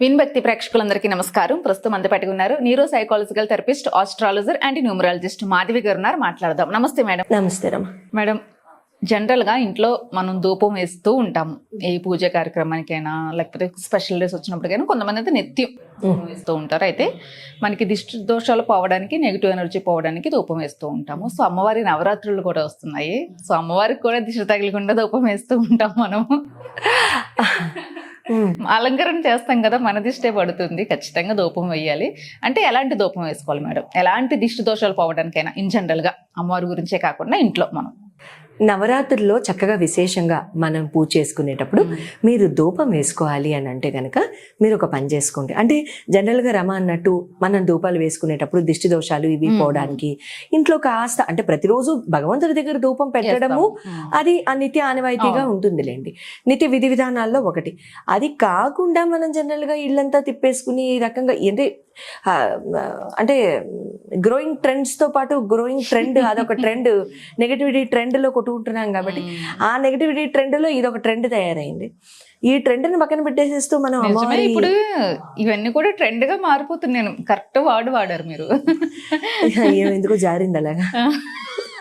Win భక్తి ప్రేక్షకులందరికీ నమస్కారం. ప్రస్తుతం అంత పెట్టుకున్నారు neuro psychological therapist astrologer and numerologist Madhavi గారు ఉన్నారు. మాట్లాడదాం. నమస్తే మేడం. నమస్తే మేడం జనరల్గా ఇంట్లో మనం ధూపం వేస్తూ ఉంటాము ఏ పూజ కార్యక్రమానికైనా లేకపోతే స్పెషల్ డేస్ వచ్చినప్పటికైనా కొంతమంది అయితే నిత్యం ధూపం వేస్తూ ఉంటారు. అయితే మనకి దిష్టి దోషాలు పోవడానికి నెగిటివ్ ఎనర్జీ పోవడానికి ధూపం వేస్తూ ఉంటాము. సో అమ్మవారి నవరాత్రులు కూడా వస్తున్నాయి. సో అమ్మవారికి కూడా దిష్టి తగలకుండా ధూపం వేస్తూ ఉంటాం మనము. అలంకరణ చేస్తాం కదా మన దిష్టే పడుతుంది ఖచ్చితంగా దూపం వేయాలి. అంటే ఎలాంటి దూపం వేసుకోవాలి మేడం? ఎలాంటి దిష్టి దోషాలు పోవడానికైనా ఇన్ జనరల్గా అమ్మవారి గురించే కాకుండా ఇంట్లో మనం. నవరాత్రుల్లో చక్కగా విశేషంగా మనం పూజ చేసుకునేటప్పుడు మీరు ధూపం వేసుకోవాలి అని అంటే కనుక మీరు ఒక పని చేసుకోండి అంటే జనరల్గా రమ అన్నట్టు మనం ధూపాలు వేసుకునేటప్పుడు దిష్టి దోషాలు ఇవి. పోవడానికి ఇంట్లో కాస్త అంటే ప్రతిరోజు భగవంతుడి దగ్గర ధూపం పెట్టడము. అది ఆ నిత్య ఆనవాయితీగా. ఉంటుందిలేండి నిత్య విధి విధానాల్లో ఒకటి అది కాకుండా మనం జనరల్గా ఇల్లంతా తిప్పేసుకుని ఈ రకంగా అంటే అంటే గ్రోయింగ్ ట్రెండ్స్తో పాటు గ్రోయింగ్ ట్రెండ్ అదొక ట్రెండ్ నెగటివిటీ ట్రెండ్లో కొట్టుకుంటున్నాం కాబట్టి. ఆ నెగటివిటీ ట్రెండ్లో ఇది ఒక ట్రెండ్ తయారైంది. ఈ ట్రెండ్ని పక్కన పెట్టేసేస్తూ మనం ఇప్పుడు ఇవన్నీ కూడా ట్రెండ్గా మారిపోతున్నాను కరెక్ట్ వాడు వాడారు మీరు. ఎందుకు జారింది అలాగా?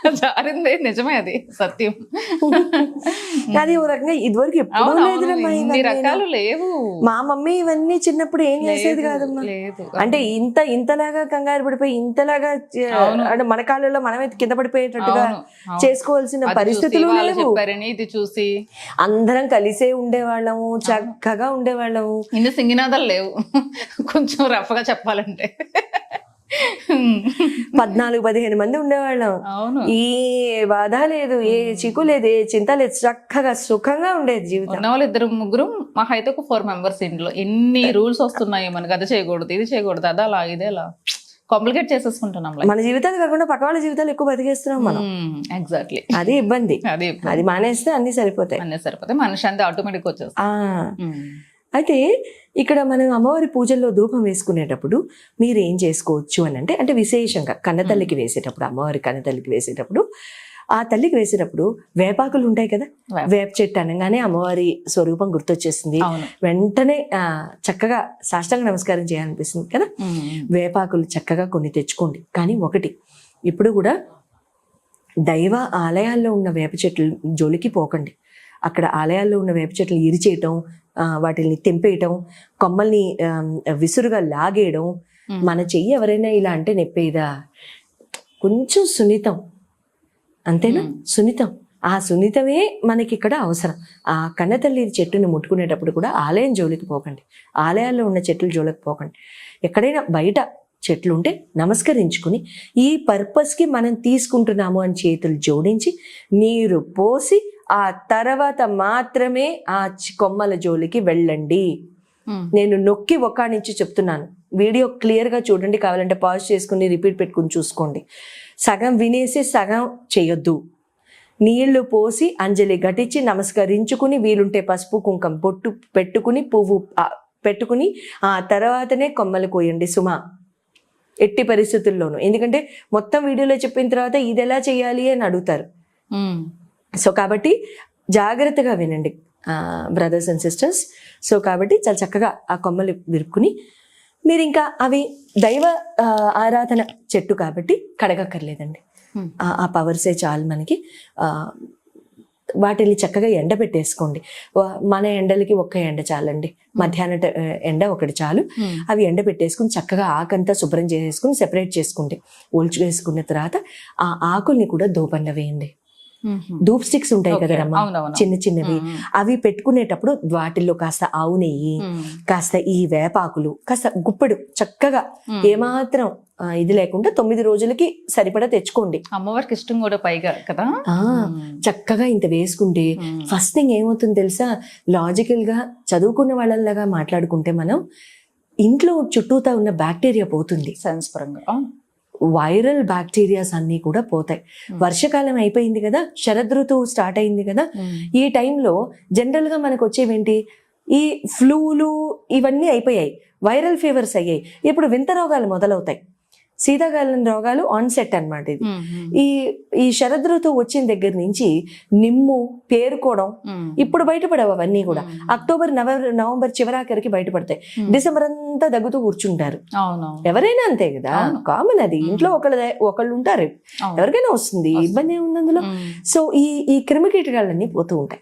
జారింది నిజమే అది సత్యం. అది ఓ రకంగా ఇదివరకు ఎప్పుడు. రకాలు లేవు. మా మమ్మీ ఇవన్నీ చిన్నప్పుడు ఏం చేసేది లేదు, కాదమ్మా. లేదు. అంటే ఇంత ఇంతలాగా కంగారు పడిపోయి ఇంతలాగా. అంటే మన కాళ్ళలో మనమే కింద పడిపోయేటట్టుగా. చేసుకోవాల్సిన పరిస్థితులు ఇది చూసి. అందరం కలిసే ఉండేవాళ్ళము చక్కగా ఉండేవాళ్ళము. ఇన్ని సింగినాదాలు లేవు. కొంచెం రఫ్గా చెప్పాలంటే. పద్నాలుగు పదిహేను మంది ఉండేవాళ్ళం. అవును. ఈ బాధ లేదు ఏ చిక్కు లేదు ఏ చింత లేదు చక్కగా సుఖంగా ఉండేది జీవితం. వాళ్ళు ఇద్దరు ముగ్గురు మా అయితే ఒక ఫోర్ మెంబర్స్ ఇంట్లో. ఎన్ని రూల్స్ వస్తున్నాయి మనకి అది చేయకూడదు ఇది చేయకూడదు అదా అలా ఇదే అలా. కాంప్లికేట్ చేసేసుకుంటున్నాం మన జీవితాలు కాకుండా పక్క వాళ్ళ జీవితాలు ఎక్కువ బతికేస్తున్నాం మనం. ఎగ్జాక్ట్లీ అది ఇబ్బంది. అది అది మానేస్తే అన్ని సరిపోతాయి. అన్నీ సరిపోతే మనశాంతి ఆటోమేటిక్ ఉమ్. అయితే ఇక్కడ మనం అమ్మవారి పూజల్లో ధూపం వేసుకునేటప్పుడు మీరు ఏం చేసుకోవచ్చు అని అంటే అంటే విశేషంగా కన్నతల్లికి వేసేటప్పుడు అమ్మవారి కన్నతల్లికి వేసేటప్పుడు ఆ తల్లికి వేసేటప్పుడు వేపాకులు ఉంటాయి కదా? వేప. చెట్టు అనగానే అమ్మవారి స్వరూపం గుర్తొచ్చేస్తుంది. వెంటనే చక్కగా సాష్టాంగ నమస్కారం చేయాలనిపిస్తుంది కదా. వేపాకులు చక్కగా కొన్ని తెచ్చుకోండి. కానీ ఒకటి ఇప్పుడు కూడా దైవ ఆలయాల్లో ఉన్న వేప చెట్లు జోలికి పోకండి. అక్కడ ఆలయాల్లో ఉన్న వేప చెట్లు ఇరిచేయటం వాటిని తెంపేయటం కొమ్మల్ని విసురుగా లాగేయడం. మన చెయ్యి ఎవరైనా ఇలా అంటే నెప్పేదా? కొంచెం సున్నితం. అంతేనా. సున్నితం. ఆ సున్నితమే మనకి ఇక్కడ అవసరం. ఆ కన్నతల్లి చెట్టుని ముట్టుకునేటప్పుడు కూడా ఆలయం జోలికి పోకండి. ఆలయాల్లో ఉన్న చెట్లు జోలికి పోకండి. ఎక్కడైనా బయట చెట్లు ఉంటే నమస్కరించుకుని ఈ పర్పస్కి మనం తీసుకుంటున్నాము అని చేతులు జోడించి నీరు పోసి ఆ తర్వాత మాత్రమే ఆ కొమ్మల జోలికి వెళ్ళండి. నేను నొక్కి ఒక్క నుంచి చెప్తున్నాను. వీడియో క్లియర్గా చూడండి కావాలంటే పాజ్ చేసుకుని రిపీట్ పెట్టుకుని చూసుకోండి. సగం వినేసి సగం చేయొద్దు. నీళ్ళు పోసి అంజలి ఘటించి నమస్కరించుకుని వీలుంటే పసుపు కుంకం పొట్టు పెట్టుకుని పువ్వు పెట్టుకుని ఆ తర్వాతనే కొమ్మలు కోయండి సుమా. ఎట్టి పరిస్థితుల్లోనూ. ఎందుకంటే మొత్తం వీడియోలో చెప్పిన తర్వాత ఇది ఎలా చేయాలి అని అడుగుతారు. సో కాబట్టి జాగ్రత్తగా వినండి బ్రదర్స్ అండ్ సిస్టర్స్ సో కాబట్టి చాలా చక్కగా ఆ కొమ్మలు విరుక్కుని మీరు ఇంకా అవి దైవ ఆరాధన చెట్టు కాబట్టి కడగక్కర్లేదండి. ఆ- పవర్సే చాలు మనకి. వాటిని చక్కగా ఎండబెట్టేసుకోండి వా- మన ఎండలకి ఒక్క ఎండ చాలండి. మధ్యాహ్న ఎండ ఒకటి చాలు. అవి ఎండబెట్టేసుకుని చక్కగా ఆకంతా శుభ్రం చేసేసుకుని సెపరేట్ చేసుకోండి ఒలుచు వేసుకున్న తర్వాత ఆ ఆకుల్ని కూడా దూపంలో వేయండి. ధూప్ స్టిక్స్ ఉంటాయి. కదమ్మా. చిన్న చిన్నవి. అవి పెట్టుకునేటప్పుడు వాటిల్లో కాస్త ఆవు నెయ్యి. కాస్త ఈ వేపాకులు కాస్త గుప్పెడు చక్కగా. ఏమాత్రం ఇది లేకుండా తొమ్మిది రోజులకి సరిపడా తెచ్చుకోండి అమ్మవారికి ఇష్టం కూడా పైగా కదా చక్కగా ఇంత వేసుకుంటే. ఫస్ట్ థింగ్ ఏమవుతుంది తెలుసా లాజికల్గా చదువుకున్న వాళ్ళలాగా మాట్లాడుకుంటే మనం ఇంట్లో చుట్టూతా ఉన్న బ్యాక్టీరియా పోతుంది సైన్స్ పరంగా అవును. వైరల్ బ్యాక్టీరియాస్ అన్నీ కూడా పోతాయి Hmm. వర్షకాలం అయిపోయింది కదా శరదృతువు స్టార్ట్ అయింది కదా ఉమ్. ఈ టైంలో జనరల్గా మనకు వచ్చేవేంటి ఈ ఫ్లూలు ఇవన్నీ అయిపోయాయి వైరల్ ఫీవర్స్ అయ్యాయి ఇప్పుడు వింత రోగాలు మొదలవుతాయి శీతాకాలం రోగాలు ఆన్ సెట్ అనమాట ఇది ఈ ఈ శరదృతువు వచ్చిన దగ్గర నుంచి నిమ్ము పేరుకోవడం ఇప్పుడు బయటపడవు అవన్నీ కూడా. అక్టోబర్ నవంబర్ నవంబర్ చివరాఖరికి బయటపడతాయి. డిసెంబర్ అంతా దగ్గుతూ కూర్చుంటారు. ఎవరైనా అంతే కదా. కామన్ అది. ఇంట్లో ఒకళ్ళ ఒకళ్ళు ఉంటారు. ఎవరికైనా వస్తుంది. ఇబ్బంది ఏముంది అందులో. సో ఈ ఈ క్రిమి కీటకాలన్నీ పోతూ ఉంటాయి.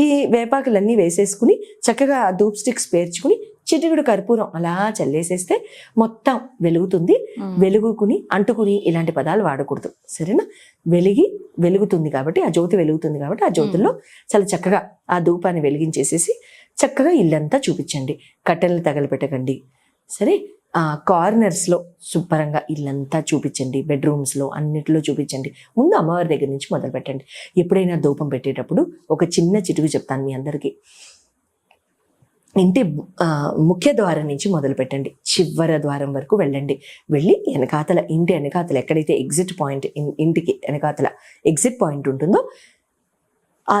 ఈ వేపాకులన్నీ వేసేసుకుని చక్కగా ధూప్ స్టిక్స్ పేర్చుకుని చిటికుడు కర్పూరం అలా చల్లేసేస్తే మొత్తం వెలుగుతుంది. వెలుగుకుని అంటుకుని ఇలాంటి పదాలు వాడకూడదు. సరేనా? వెలిగి వెలుగుతుంది కాబట్టి ఆ జ్యోతి వెలుగుతుంది కాబట్టి ఆ జ్యోతిలో చాలా చక్కగా ఆ ధూపాన్ని వెలిగించేసేసి చక్కగా ఇల్లంతా చూపించండి. కట్టెలు తగలపెట్టకండి. సరే? ఆ కార్నర్స్లో శుభ్రంగా ఇల్లంతా చూపించండి. బెడ్రూమ్స్లో అన్నిటిలో చూపించండి. ముందు అమ్మవారి దగ్గర నుంచి మొదలు పెట్టండి ఎప్పుడైనా ధూపం పెట్టేటప్పుడు ఒక చిన్న చిటుకు చెప్తాను మీ అందరికీ. ఇంటి ముఖ్య ద్వారం నుంచి మొదలు పెట్టండి. చివర ద్వారం వరకు వెళ్ళండి. వెళ్ళి వెనకాతల ఇంటి వెనకాతల ఎక్కడైతే ఎగ్జిట్ పాయింట్ ఇంటికి వెనకాతల ఎగ్జిట్ పాయింట్ ఉంటుందో ఆ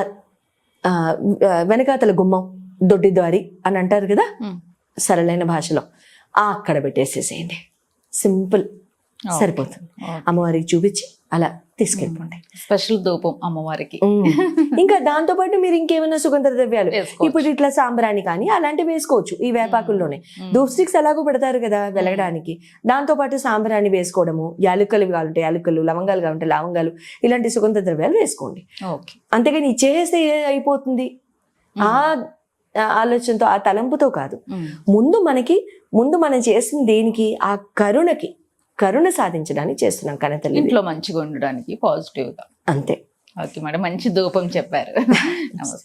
వెనకాతల గుమ్మం దొడ్డి ద్వారి అని అంటారు కదా. సరళైన భాషలో. ఆ అక్కడ పెట్టేసేసేయండి. సింపుల్. సరిపోతుంది. అమ్మవారికి చూపించి అలా తీసుకెళ్ళిపోండి. స్పెషల్ ధూపం అమ్మవారికి. ఇంకా దాంతో పాటు మీరు ఇంకేమైనా సుగంధ ద్రవ్యాలు. ఇప్పుడు ఇట్లా సాంబ్రాణి కానీ అలాంటివి వేసుకోవచ్చు ఈ వేపాకుల్లోనే. ధూప్ స్టిక్స్ ఎలాగో పెడతారు కదా వెలగడానికి. దాంతో పాటు సాంబ్రాణి వేసుకోవడము యాలుకలు కావాలంటే యాలుకలు లవంగాలు కావాలంటే లవంగాలు ఇలాంటి సుగంధ ద్రవ్యాలు వేసుకోండి. అంతేగాని ఇచ్చేస్తే ఏ- అయిపోతుంది? ఆ ఆలోచనతో ఆ తలంపుతో కాదు. ముందు మనకి ముందు మనం చేసిన దేనికి? ఆ కరుణకి. కరుణ సాధించడానికి చేస్తున్నాం కనతల్లి ఇంట్లో మంచిగా ఉండడానికి పాజిటివ్గా. అంతే. ఓకే మేడం మంచి ధూపం చెప్పారు. నమస్తే.